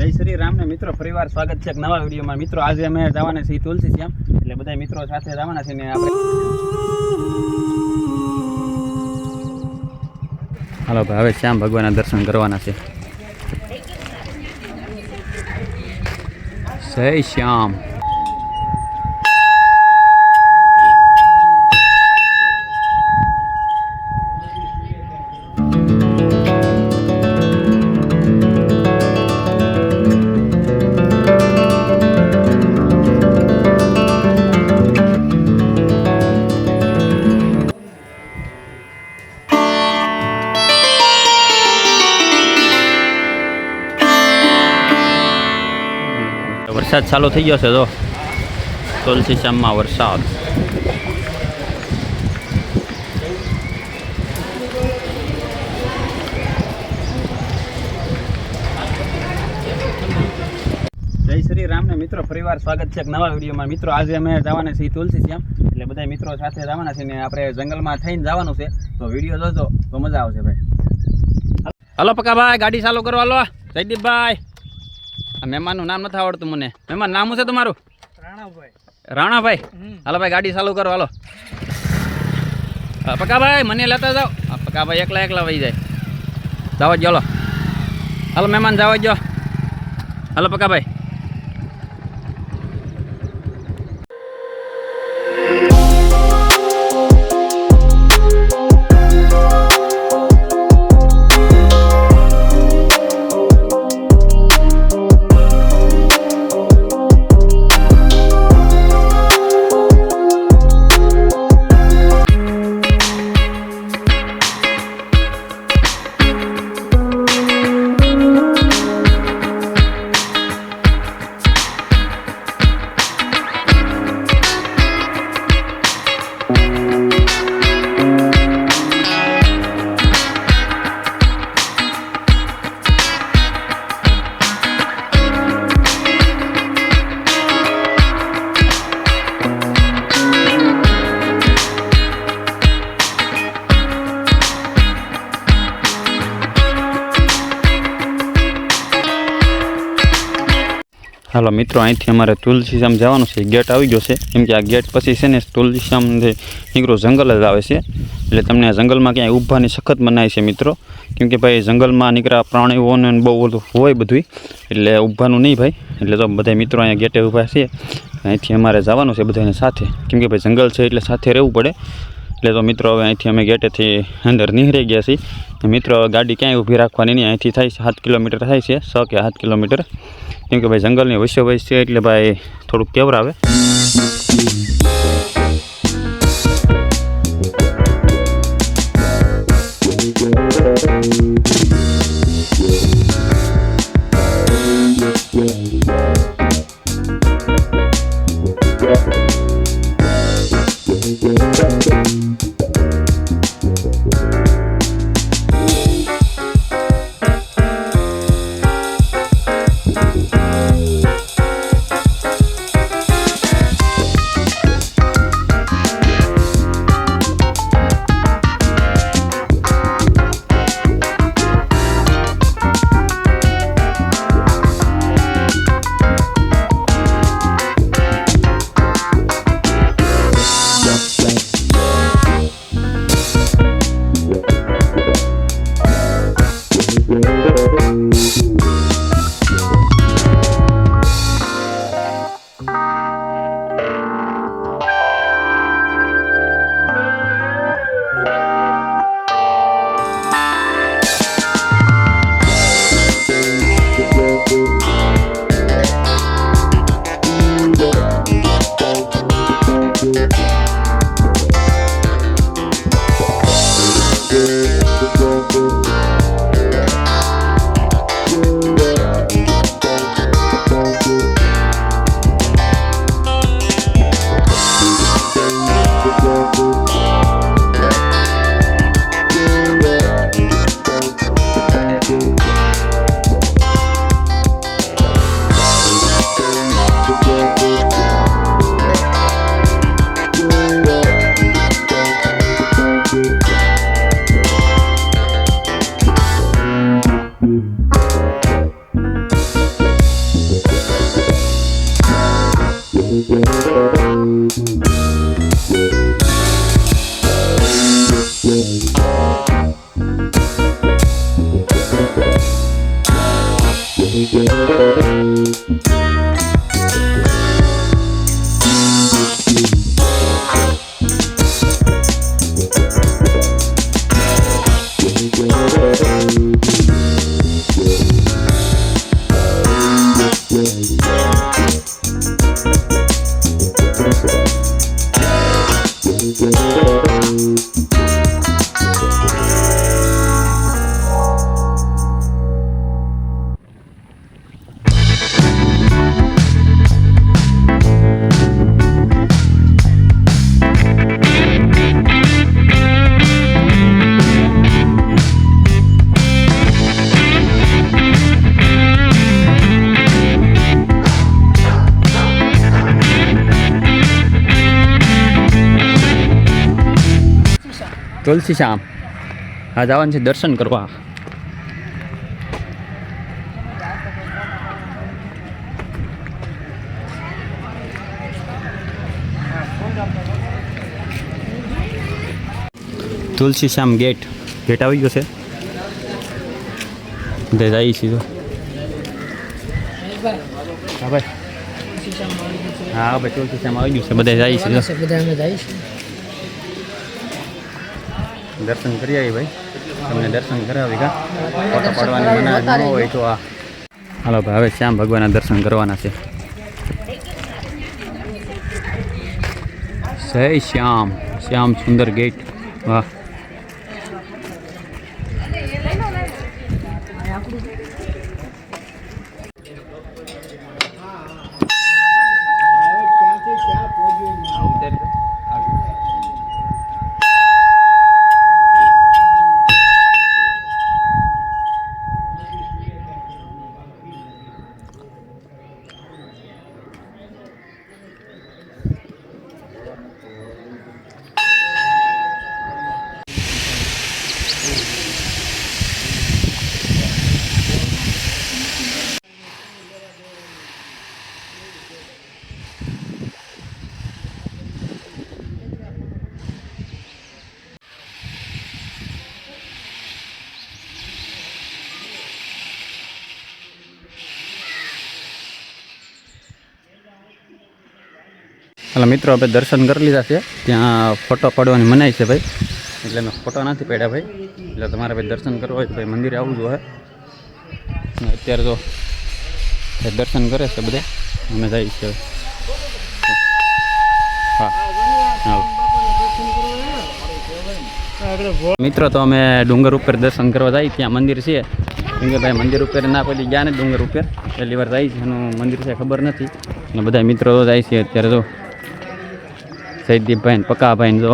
જય શ્રી રામ ને મિત્રો, ફરીવાર સ્વાગત છે એક નવા વિડીયોમાં. મિત્રો, આજે અમે જવાના છીએ તુલસી શ્યામ, એટલે બધા મિત્રો સાથે જવાના છે ને આપણે હાલો ભાઈ, હવે શ્યામ ભગવાનના દર્શન કરવાના છે. જય શ્યામ. વરસાદ ચાલુ થઈ ગયો છે તો તુલસી શ્યામમાં વરસાદ. જય શ્રી રામ ને મિત્રો, ફરીવાર સ્વાગત છે એક નવા વિડીયોમાં. મિત્રો, આજે અમે જવાના છીએ તુલસી શ્યામ. એટલે બધા મિત્રો સાથે જવાના છે ને આપણે જંગલમાં થઈને જવાનું છે. તો વીડિયો જોજો, તો મજા આવશે ભાઈ. હલો. પકાભાઈ ગાડી ચાલુ કરો લો. જયદીપભાઈ. મહેમાનનું નામ નથી આવડતું મને. મહેમાન નામ છે તમારું? રાણાભાઈ. રાણાભાઈ. હાલો ભાઈ ગાડી ચાલુ કરો હાલો. હા, પકાભાઈ મને લેતા જાઓ. પકાભાઈ એકલા એકલા વહી જાય. જાવ જ હાલો. હાલો મહેમાન જાવ જ હાલો પકાભાઈ હાલો મિત્રો, અહીંથી અમારે તુલસીશ્યામ જવાનું છે. ગેટ આવી ગયો છે. કેમ કે આ ગેટ પછી છે ને તુલસીશ્યામ જે નીકળો જંગલ જ આવે છે. એટલે તમને જંગલમાં ક્યાંય ઊભાની સખત મનાય છે મિત્રો. કેમ કે ભાઈ જંગલમાં નીકળ્યા પ્રાણીઓને બહુ બધું હોય બધું એટલે ઊભાનું નહીં ભાઈ. એટલે તો બધા મિત્રો અહીંયા ગેટે ઊભા છે. અહીંથી અમારે જવાનું છે બધાને સાથે. કેમ કે ભાઈ જંગલ છે એટલે સાથે રહેવું પડે. એટલે તો મિત્રો, હવે અહીંથી અમે ગેટેથી અંદર નીકળી ગયા છીએ. મિત્રો, ગાડી ક્યાંય ઊભી રાખવાની નહીં. અહીંથી થાય છે સાત કિલોમીટર થાય છે છ કે સાત કિલોમીટર. કેમ કે ભાઈ જંગલની વસ્યો છે, એટલે ભાઈ થોડુંક કેવરાવે. તુલસી શ્યામ આ જવાનું છે દર્શન કરવા તુલસી શ્યામ ગેટ ગેટ આવી ગયો છે તે જાય છે તો હા ભાઈ હા ભાઈ તુલસી શ્યામ આવી ગયું છે બધા જાય છે જો. બધા અમે જઈશ દર્શન કરી આવી ભાઈ. તમને દર્શન કરાવી કા ફોટો પાડવાની મના ન હોય તો આ. હાલો ભાઈ, હવે શ્યામ ભગવાનના દર્શન કરવાના છે. જય શ્યામ. શ્યામ સુંદર ગેટ. વાહ. એટલે મિત્રો આપણે દર્શન કરી લીધા છે. ત્યાં ફોટો પાડવાની મનાઈ છે ભાઈ. એટલે મેં ફોટો નથી પાડ્યા ભાઈ. એટલે તમારે ભાઈ દર્શન કરવા હોય તો ભાઈ મંદિરે આવવું જોઈએ. અત્યારે તો દર્શન કરે છે બધા. અમે જઈએ છીએ હા. મિત્રો તો અમે ડુંગર ઉપર દર્શન કરવા જઈએ ત્યાં મંદિર છે. કેમ કે ભાઈ મંદિર ઉપર ના કોઈ ગયા ને ડુંગર ઉપર. પહેલી વાર જાય છે, એનું મંદિર છે ખબર નથી. અને બધા મિત્રો જાય છે અત્યારે તો. સૈદીપભાઈ પકાભાઈ જો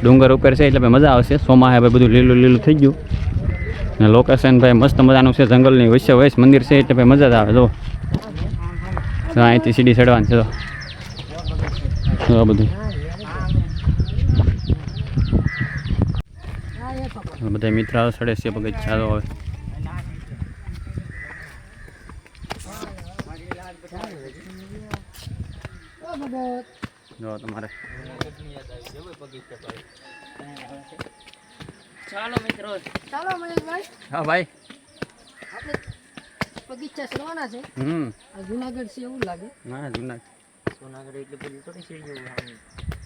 ડુંગર ઉપર છે એટલે ભાઈ મજા આવશે. સોમાહે ભાઈ બધું લીલું લીલું થઈ ગયું. ને લોકેશન ભાઈ મસ્ત મજાનું છે, જંગલની વચ્ચે વૈશ મંદિર છે એટલે ભાઈ મજા જ આવે, જો. અહીંથી સીડી ચડવાની છે આ બધું. બધા મિત્રો સડે છે, પગથિયા તો હવે જો તમારે ચાલો મિત્રો ચાલો મહેશભાઈ હા ભાઈ. આપણે બગીચા સરવાના છે. હમ. આ જુનાગઢ છે એવું લાગે. ના જુનાગઢ. જુનાગઢ એટલે બધી થોડી છે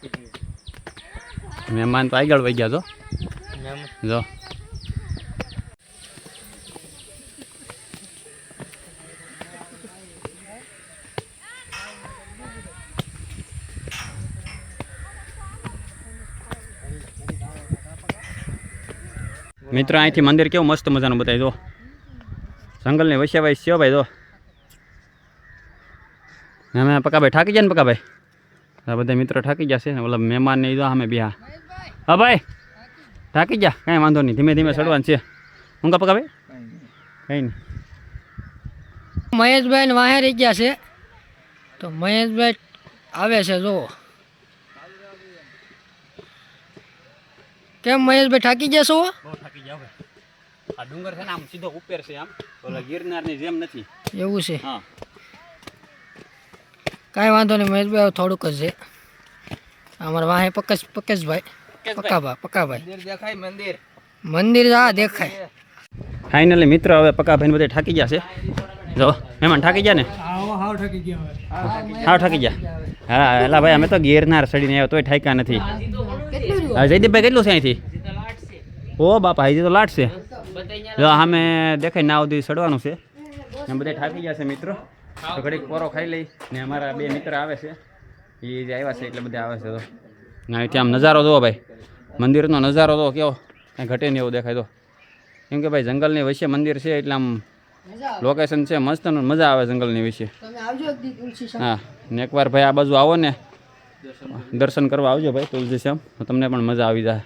સીડીઓ મહેમાન તો આગળ વહી ગયા તો જો. મિત્રો, અહીંથી મંદિર કેવું મસ્ત મજાનું બતાવી દો જંગલની વસ્યાભાઈ છે ભાઈ, જો. અમે પકાભાઈ થાકી ગયા ને પકાભાઈ આ બધા મિત્રો ગયા છે ને, ઓલા મહેમાન ને દો અમે બિહા હા ભાઈ, થાકી ગયા? કાંઈ વાંધો નહીં, ધીમે ધીમે ચડવાનું છે. હું કા પકાભાઈ કંઈ નહીં. મહેશભાઈ ને વાહે રહી ગયા છે. તો મહેશભાઈ આવે છે જો કેમ મહેશભાઈ થાકી ગયા છો? બહુ થાકી જાવ આ ડુંગર છે ને આમ સીધો ઉપર છે આમ. ઓલા ગિરનારની જેમ નથી. એવું છે? હા. કાંઈ વાંધો નહીં મહેશભાઈ હવે થોડુંક જ છે. અમારા વાહે પકસ પકેશભાઈ. પક્કાભાઈ. પક્કાભાઈ દેખાય મંદિર. મંદિર આ દેખાય. ફાઇનલી મિત્ર હવે પક્કાભાઈને બધે થાકી ગયા છે. જો મહેમાન થાકી ગયા ને? હાવ ઠાકી ગયા હાવ. થાકી ગયા. હા એલા ભાઈ અમે તો ગિરનાર ચડીને આવ્યો તોય થાક્યા નથી. હા જયદીપભાઈ કેટલું છે અહીંથી? ઓ બાપા હજી તો લાટ છે. જો અમે દેખાય ના સુધી ચડવાનું છે. એમ બધા થાકી ગયા છે મિત્રો. તો ઘડીક પોરો ખાઈ લઈ ને અમારા બે મિત્ર આવે છે. એ જે આવ્યા છે એટલે બધા આવે છે તો. ના અહીંથી આમ નજારો જુઓ ભાઈ. મંદિરનો નજારો તો કેવો? કાંઈ ઘટે નહીં એવું દેખાય તો. કેમ કે ભાઈ જંગલની વચ્ચે મંદિર છે એટલે આમ લોકેશન છે મસ્ત મજા આવે જંગલની વિશે હા ને એકવાર ભાઈ આ બાજુ આવો ને. દર્શન કરવા આવજો ભાઈ, તુલસી શ્યામ. તમને પણ મજા આવી જાય.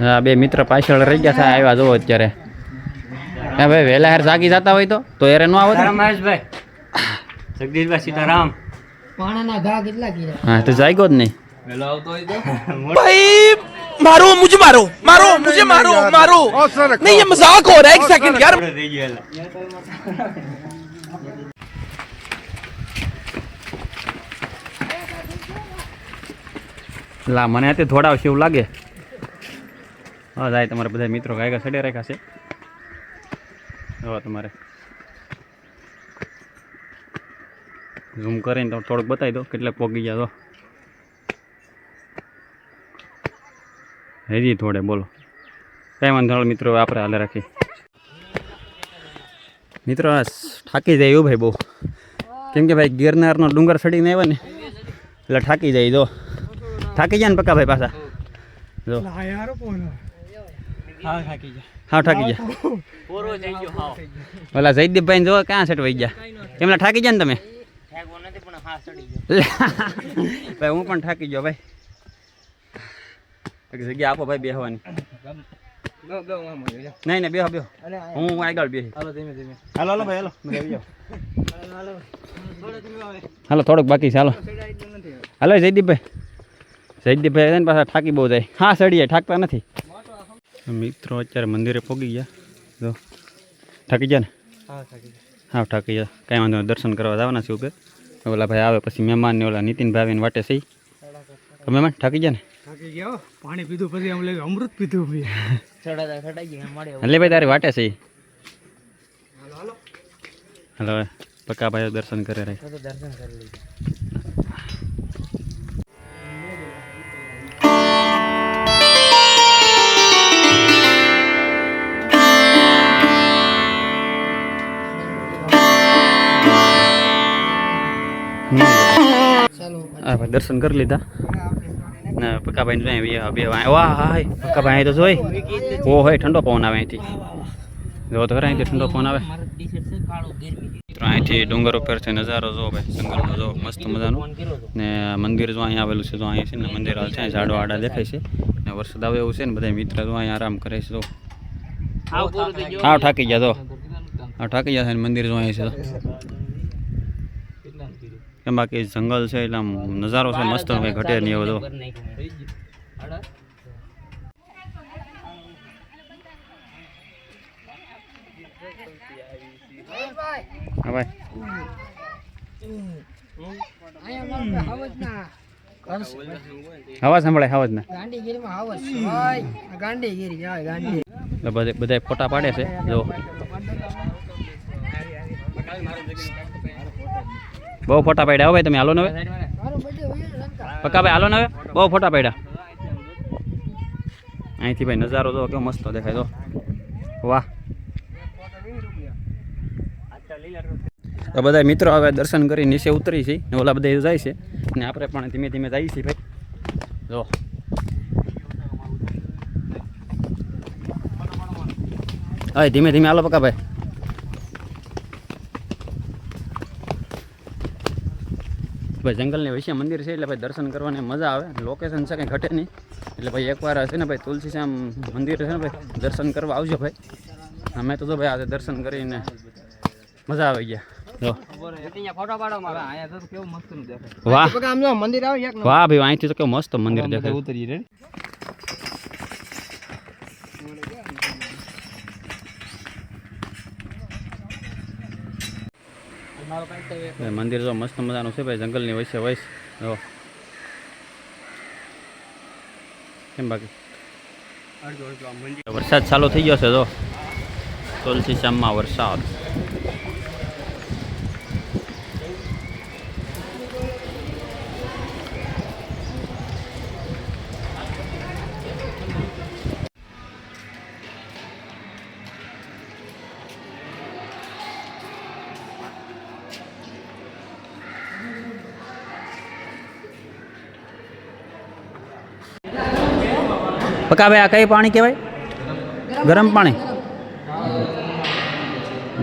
હા, બે મિત્ર પાછળ રહી ગયા છે, આવ્યા જોવો અત્યારે. હા ભાઈ વહેલા હેર જાગી જતા હોય તો તો યારે ન આવો મહેશભાઈ જગદીશભાઈ સીતારામ પાણાના ઘા કેટલા કીધા હા તો જાગ્યો જ નહીં વેલો આવતો હોય તો मारो मुझे मारो मारो मुझे मारो मारो नहीं ये मजाक हो रहा है एक सेकंड यार થઈ ગયેલા લા મને તે થોડા આવશે એવું લાગે હા જાય તમારે બધા મિત્રો ગાયકા સડે રાખ્યા છે હવે તમારે. ઝૂમ કરીને તો થોડુંક બતાવી દો કેટલાક પોગી ગયા તો. હજી થોડે બોલો. કાંઈ વાંધો મિત્રો આપણે હાલે રાખી મિત્રો આ થાકી જાય એવું ભાઈ બહુ. કેમ કે ભાઈ ગિરનારનો ડુંગર ચડીને આવ્યો ને એટલે થાકી જાય જો. થાકી જાય ને પક્કા ભાઈ પાછા. જો. હા થાકી ગયા હા થાકી ગયા. પૂરો થઈ ગયો હા ઓલા જયદીપભાઈ જો ક્યાં સેટ વહી ગયા? એમલા થાકી ગયા ને તમે? ઠેકવો નથી પણ હા ચડી ગયો. ભાઈ હું પણ થાકી ગયો ભાઈ. એક જગ્યા આપો ભાઈ બેહવાની. નહીં નહીં બેહો બેહો. હું આગળ બેહી. હાલો ધીમે ધીમે. હાલો હાલો ભાઈ હાલો. હાલો થોડોક બાકી છે હાલો. હાલો જયદીપભાઈ જયદીપભાઈ પાછા થાકી બહુ જાય. હા સડીએ થાકતા નથી. મિત્રો અત્યારે મંદિરે પોગી ગયા. જો. થાકી ગયા ને? હા થાકી ગયા. હા થાકી ગયા. કાંઈ વાંધો નહીં દર્શન કરવા જવાના છે ઉપર ઓલા ભાઈ આવે પછી મહેમાન ને ઓલા નીતિનભાઈ આવીને વાટે સહી. મહેમાન થાકી ગયા ને? થાકી ગયો પાણી પીધું પછી આમ અમૃત પીધું એટલે ભાઈ તારી વાટે સહી. હલો પક્કા ભાઈઓ દર્શન કરે રહે દર્શન કરી લઈએ હા ભાઈ દર્શન કરી લીધા. ને પક્કાભાઈ બે વાહ હા પક્કાભાઈ તો જોઈ. ઓ હોય ઠંડો પવન આવે અહીંથી. જો તો ખરા અહીંથી ઠંડો પવન આવે. મિત્રો અહીંથી ડુંગર ઉપરથી નજારો જો ભાઈ જંગલનો જો મસ્ત મજાનો. ને મંદિર જો અહીંયા આવેલું છે જો અહીંયા છે ને મંદિર આવે છે ઝાડો આડા દેખાય છે. ને વરસાદ આવે એવું છે ને બધા મિત્ર જો અહીંયા આરામ કરે છે જો. હા થઈ ગયો હાવ થાકી ગયા તો હા ઠાકી ગયા છે મંદિર જો અહીંયા છે કેમ બાકી જંગલ છે એટલે આમ નજારો છે મસ્ત કંઈ ઘટે નહીં એવો તો. હવા સંભળાય ના. હાવજ બધા ફોટા પાડે છે જો. બહુ ફોટા પાડ્યા હો ભાઈ તમે, હાલો ને હવે. પક્કા ભાઈ, હાલો ને હવે. બહુ ફોટા પાડ્યા. અહીંથી ભાઈ નજારો જો કેવો મસ્ત દેખાય તો વાહ. તો બધા મિત્રો હવે દર્શન કરી નીચે ઉતરી છે. ને ઓલા બધા જાય છે. ને આપણે પણ ધીમે ધીમે જઈએ છીએ ભાઈ. જો. હા, ધીમે ધીમે હાલો પક્કા ભાઈ. ભાઈ જંગલની વિશે મંદિર છે એટલે ભાઈ દર્શન કરવાની મજા આવે. લોકેશન છે કંઈ ઘટે નહીં. એટલે ભાઈ એકવાર છે ને ભાઈ તુલસી શ્યામ મંદિર છે ને ભાઈ દર્શન કરવા આવજો ભાઈ. અમે તો જો ભાઈ આજે દર્શન કરીને મજા આવી ગયા. વાહ. ભાઈ અહીંથી તો કેવું મસ્ત મંદિર દેખાય. ઉતરી મંદિર જો મસ્ત મજાનું છે ભાઈ જંગલની વૈસે વૈસ જો. કેમ બાકી? વરસાદ ચાલુ થઈ ગયો છે જો. તુલસી શ્યામમાં વરસાદ. પકા ભાઈ આ કઈ પાણી કહેવાય ગરમ પાણી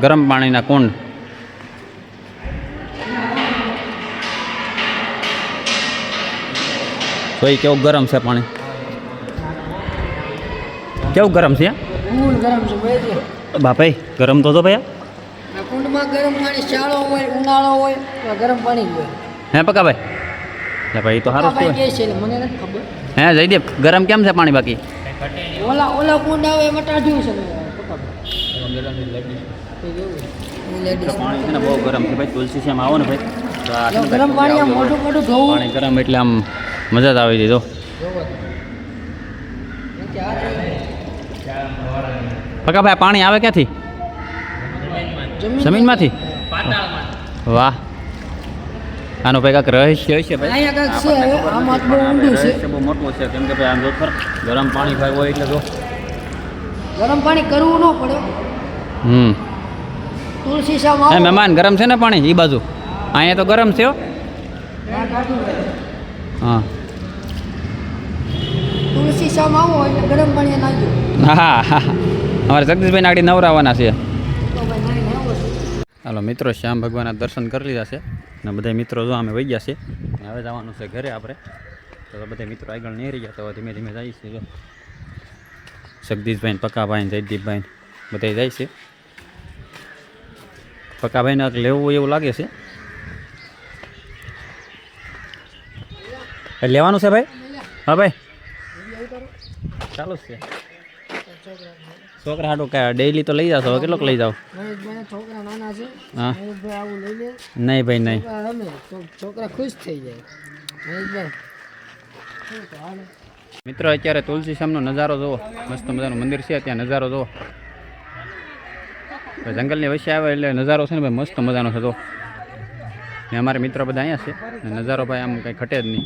ગરમ પાણીના કુંડ તો એ કેવું ગરમ છે પાણી કેવું ગરમ છે કુંડ ગરમ છે બે છે બાપાઈ ગરમ તો તો ભાઈ આ કુંડમાં ગરમ પાણી શાળો હોય ઉનાળો હોય તો ગરમ પાણી જ હોય। હે પકા ભાઈ? એટલે ભાઈ તો સારું જ કહેવાય. હે જયદીપ ગરમ કેમ છે પાણી બાકી? ઓલા ઓલા કુંડ આવે એમાં ટાઢ્યું છે. પાણી છે ને બહુ ગરમ છે ભાઈ તુલસી શ્યામ આવો ને ભાઈ. છે ગરમ પાણી આમ મોટું ધોવું. પાણી ગરમ એટલે આમ મજા જ આવી દીધો પકા ભાઈ પાણી આવે ક્યાંથી? જમીનમાંથી. વાહ. આનો ભાઈ કાંઈક રહસ્ય છે ભાઈ? અહીંયા કાંઈક છે હવે આમાં બહુ ઊંડું છે. રહસ્ય બહુ મોટું છે. કેમ કે ભાઈ આમ જો ખર ગરમ પાણી ભાઈ હોય એટલે જો. ગરમ પાણી કરવું ન પડે. હમ. તુલસી શામ મહેમાન ગરમ છે ને પાણી? એ બાજુ. અહીંયા તો ગરમ છે. હા. તુલસી શામ આવો એટલે ગરમ પાણી નાખજો હા હા અમારે જગદીશભાઈ આગળ નવરાવાના છે તો ભાઈ નાઈને આવો છો. હાલો મિત્રો, શ્યામ ભગવાનના દર્શન કરી લીધા છે અને બધા મિત્રો જો અમે વહી ગયા છે હવે જવાનું છે ઘરે આપણે. તો બધા મિત્રો આગળ નહીં રહી ગયા તો ધીમે ધીમે જઈએ છીએ જો. જગદીશભાઈ પક્કાભાઈ જયદીપભાઈ બધા જાય છે. પક્કાભાઈને લેવું એવું લાગે છે. લેવાનું છે ભાઈ? હા ભાઈ. ચાલુ છે. છોકરા હાટું કે ડેઈલી તો લઈ જાશો? કેટલોક લઈ જાઓ? છોકરા નાના છે. હા. આવું લઈ લે. નહીં ભાઈ નહીં. રમે તો છોકરા ખુશ થઈ જાય. મિત્રો અત્યારે તુલસી શામનો નજારો જુઓ. મસ્ત મજાનું મંદિર છે ત્યાં નજારો જુઓ. જંગલની વચ્ચે આવે એટલે નજારો છે ને ભાઈ મસ્ત મજાનો છે જો ને અમારે મિત્રો બધા અહીંયા છે. નજારો ભાઈ આમ કંઈ ઘટે જ નહીં.